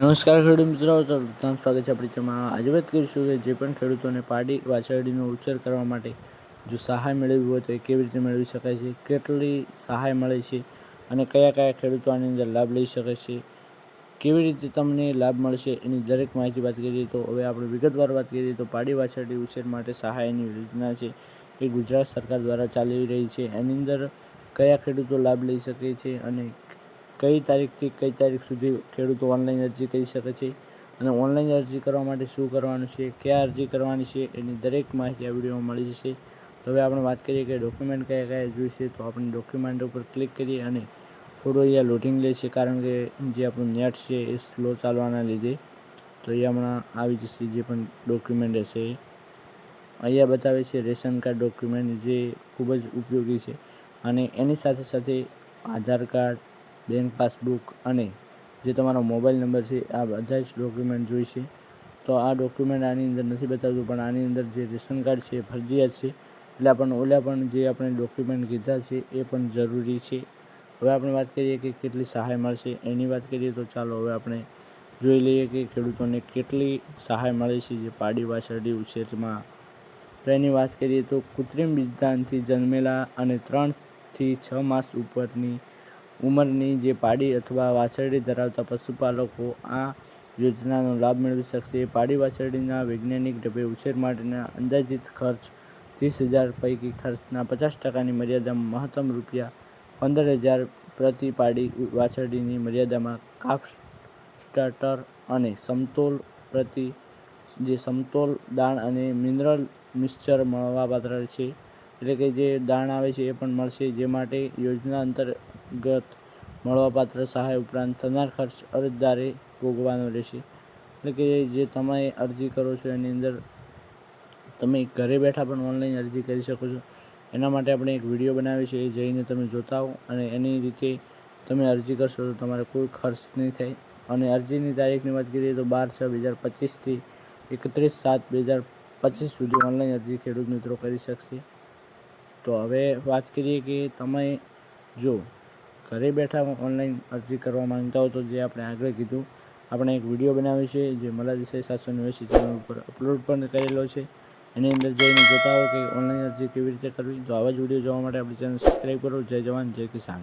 નમસ્કાર ખેડૂત મિત્રો, તો તમારું સ્વાગત છે આપણી ચેનલમાં. આજે વાત કરીશું કે જે પણ ખેડૂતોને પાડી વાછરડીનો ઉછેર કરવા માટે જો સહાય મેળવવી હોય તો એ કેવી રીતે મેળવી શકાય છે, કેટલી સહાય મળે છે અને કયા કયા ખેડૂતો આની અંદર લાભ લઈ શકે છે, કેવી રીતે તમને લાભ મળશે એની દરેક માહિતી વાત કરીએ તો હવે આપણે વિગતવાર વાત કરીએ તો પાડી વાછરડી ઉછેર માટે સહાયની યોજના છે એ ગુજરાત સરકાર દ્વારા ચાલી રહી છે. એની અંદર કયા ખેડૂતો લાભ લઈ શકે છે અને કઈ તારીખથી કઈ તારીખ સુધી ખેડૂતો ઓનલાઈન અરજી કરી શકે છે અને ઓનલાઈન અરજી કરવા માટે શું કરવાનું છે, ક્યાં અરજી કરવાની છે, એની દરેક માહિતી આ વિડીયોમાં મળી જશે. તો હવે આપણે વાત કરીએ કે ડોક્યુમેન્ટ કયા કયા જોઈશે, તો આપણે ડોક્યુમેન્ટ ઉપર ક્લિક કરીએ અને થોડું અહીંયા લોડિંગ લે છે, કારણ કે જે આપણું નેટ છે એ સ્લો ચાલવાના લીધે તો અહીંયા હમણાં આવી જશે, જે પણ ડોક્યુમેન્ટ હશે એ. અહીંયા બતાવે છે રેશન કાર્ડ ડોક્યુમેન્ટ જે ખૂબ જ ઉપયોગી છે અને એની સાથે સાથે આધાર કાર્ડ બેંક પાસબુક અને જે તમારો મોબાઈલ નંબર છે, આ બધા જ ડોક્યુમેન્ટ જોઈશે. તો આ ડોક્યુમેન્ટ આની અંદર નથી બતાવતું, પણ આની અંદર જે રેશન કાર્ડ છે, ફરજિયાત છે, એટલે આપણને ઓલા પણ જે આપણે ડોક્યુમેન્ટ કીધા છે, એ પણ જરૂરી છે. હવે આપણે વાત કરીએ કે કેટલી સહાય મળશે. એની વાત કરીએ તો ચાલો હવે આપણે જોઈ લઈએ કે ખેડૂતોને કેટલી સહાય મળે છે, જે પાડી વાછરડી ઉછેરમાં. તો એની વાત કરીએ તો કૃત્રિમ બીજદાનથી જન્મેલા અને ત્રણથી છ માસ ઉપરની ઉંમરની જે પાડી અથવા વાછરડી ધરાવતા પશુપાલકો આ યોજનાનો લાભ મેળવી શકશે. પાડી વાછરડીના વૈજ્ઞાનિક ઢબે ઉછેર માટેના અંદાજિત ખર્ચ ત્રીસ હજાર પૈકી ખર્ચના પચાસ ટકાની મર્યાદામાં મહત્તમ રૂપિયા પંદર હજાર પ્રતિ પાડી વાછરડીની મર્યાદામાં કાફ સ્ટાર્ટર અને સમતોલ પ્રતિ, જે સમતોલ દાણ અને મિનરલ મિક્સચર મળવાપાત્ર છે. એટલે કે જે દાણ આવે છે એ પણ મળશે. જે માટે યોજના અંતર્ગત મળવાપાત્ર સહાય ઉપરાંત થનાર ખર્ચ અરજદારે ભોગવવાનો રહેશે. એટલે કે જે તમે અરજી કરો છો, એની અંદર તમે ઘરે બેઠા પણ ઓનલાઈન અરજી કરી શકો છો. એના માટે આપણે એક વીડિયો બનાવ્યો છે એ જઈને તમે જોતા હો અને એની રીતે તમે અરજી કરશો તો તમારે કોઈ ખર્ચ નહીં થાય. અને અરજીની તારીખની વાત કરીએ તો બાર છ બે હજાર પચીસથી એકત્રીસ સાત બે હજાર પચીસ સુધી ઓનલાઈન અરજી ખેડૂત મિત્રો કરી શકશે. તો હવે વાત કરીએ કે તમે જો ઘરે બેઠા ઓનલાઈન અરજી કરવા માંગતા હો તો જે આપણે આગળ કીધું, આપણે એક વીડિયો બનાવ્યો છે જે મલાજી સાતસો નેવ્યાસી ચેનલ ઉપર અપલોડ પણ કરેલો છે. એની અંદર જઈને જોતા હો કે ઓનલાઈન અરજી કેવી રીતે કરવી. તો આવા જ વીડિયો જોવા માટે આપણી ચેનલ સબસ્ક્રાઈબ કરો. જય જવાન, જય કિસાન.